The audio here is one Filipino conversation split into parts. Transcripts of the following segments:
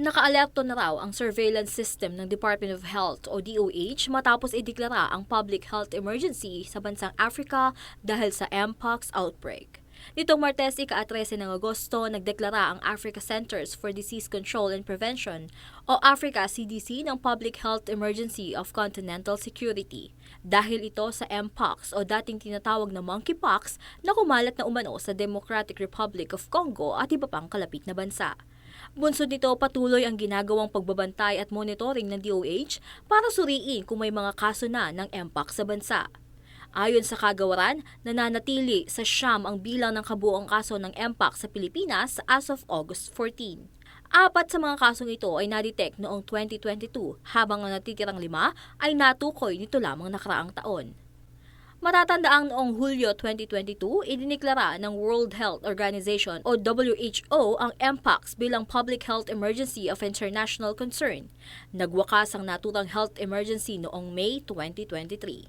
Nakaalerto na raw ang surveillance system ng Department of Health o DOH matapos ideklara ang public health emergency sa bansang Africa dahil sa Mpox outbreak. Nitong Martes, ika-13 ng Agosto, nagdeklara ang Africa Centers for Disease Control and Prevention o Africa CDC ng Public Health Emergency of Continental Security dahil ito sa Mpox o dating tinatawag na monkeypox na kumalat na umano sa Democratic Republic of Congo at iba pang kalapit na bansa. Bunsod nito, patuloy ang ginagawang pagbabantay at monitoring ng DOH para suriin kung may mga kaso na ng Mpox sa bansa. Ayon sa kagawaran, nananatili sa siyam ang bilang ng kabuoang kaso ng Mpox sa Pilipinas as of August 14. Apat sa mga kasong ito ay nadetect noong 2022 habang ang natitirang lima ay natukoy nito lamang nakaraang taon. Matatandaang noong Hulyo 2022, idiniklara ng World Health Organization o WHO ang Mpox bilang public health emergency of international concern. Nagwakas ang naturang health emergency noong May 2023.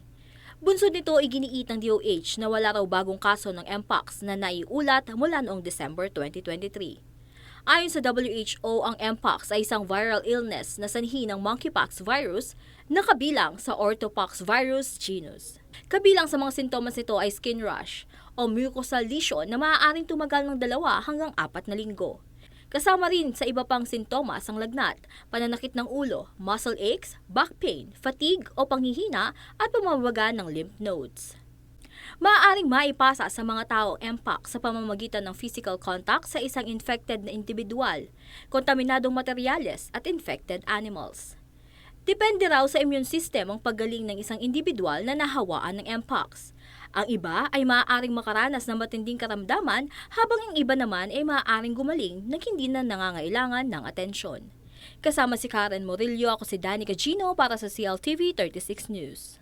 Bunsod nito, iginiit ng DOH na wala raw bagong kaso ng Mpox na naiulat mula noong December 2023. Ayon sa WHO, ang Mpox ay isang viral illness na sanhi ng monkeypox virus na kabilang sa orthopox virus genus. Kabilang sa mga sintomas nito ay skin rash o mucosal lesion na maaaring tumagal ng dalawa hanggang apat na linggo. Kasama rin sa iba pang sintomas ang lagnat, pananakit ng ulo, muscle aches, back pain, fatigue o panghihina at pamamaga ng lymph nodes. Maaaring maipasa sa mga taong Mpox sa pamamagitan ng physical contact sa isang infected na individual, kontaminadong materyales at infected animals. Depende raw sa immune system ang paggaling ng isang individual na nahawaan ng Mpox. Ang iba ay maaaring makaranas ng matinding karamdaman habang ang iba naman ay maaaring gumaling na hindi na nangangailangan ng atensyon. Kasama si Karen Morillo, ako si Danica Gino para sa CLTV 36 News.